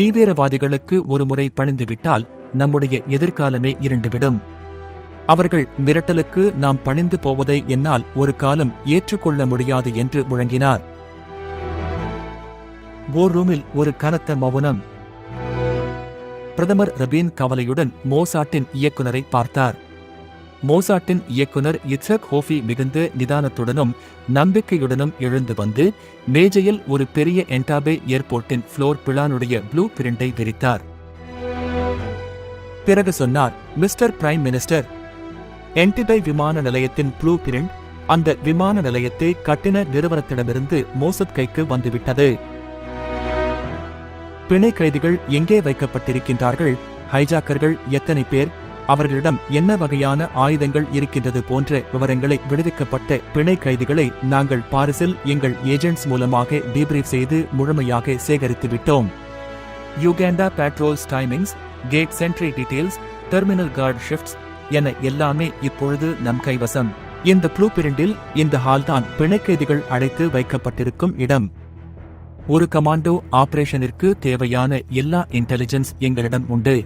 தீவிரவாதிகளுக்கு ஒருமுறை பணிந்துவிட்டால் நம்முடைய எதிர்காலமே இருண்டுவிடும். அவர்கள் மிரட்டலுக்கு நாம் பணிந்து போவதை என்னால் ஒரு காலம் ஏற்றுக்கொள்ள முடியாது என்று முழங்கினார். ஓர் ரூமில் ஒரு கனத்த மௌனம். பிரதமர் ரபீன் கவலையுடன் மோசாட்டின் இயக்குநரை பார்த்தார். மோசாட்டின் இயக்குனர் இசக் ஹோஃபி மிகுந்த நிதானத்துடனும் நம்பிக்கையுடனும் எழுந்து வந்து மேஜையில் ஒரு பெரிய என்டாபே ஏர்போர்ட்டின் ஃப்ளோர் பிளானுடைய ப்ளூ பிரிண்டை விரித்தார். பிறகு சொன்னார் மிஸ்டர் பிரைம் மினிஸ்டர் என்டிபை விமான நிலையத்தின் ப்ளூ பிரிண்ட் அந்த விமான நிலையத்தை கட்டின நிறுவனத்திடமிருந்து மோசத் கைக்கு வந்துவிட்டது. பிணை கைதிகள் எங்கே வைக்கப்பட்டிருக்கின்றார்கள்? ஹைஜாக்கர்கள் எத்தனை பேர்? அவர்களிடம் என்ன வகையான ஆயுதங்கள் இருக்கின்றது போன்ற விவரங்களை விடுவிக்கப்பட்ட பிணை கைதிகளை நாங்கள் பாரிஸில் எங்கள் ஏஜென்ட்ஸ் மூலமாக டீப்ரீஃப் செய்து முழுமையாக சேகரித்து விட்டோம் யுகேண்டா patrols timings gate sentry details terminal guard shifts என எல்லாமே இப்பொழுது நம் கைவசம். இந்த ப்ளூ பிரிண்டில் இந்த ஹால்தான் பிணைக்கைதிகள் அடைத்து வைக்கப்பட்டிருக்கும் இடம். ஒரு கமாண்டோ ஆபரேஷனிற்கு தேவையான எல்லா இன்டெலிஜென்ஸ் எங்களிடம் உண்டு.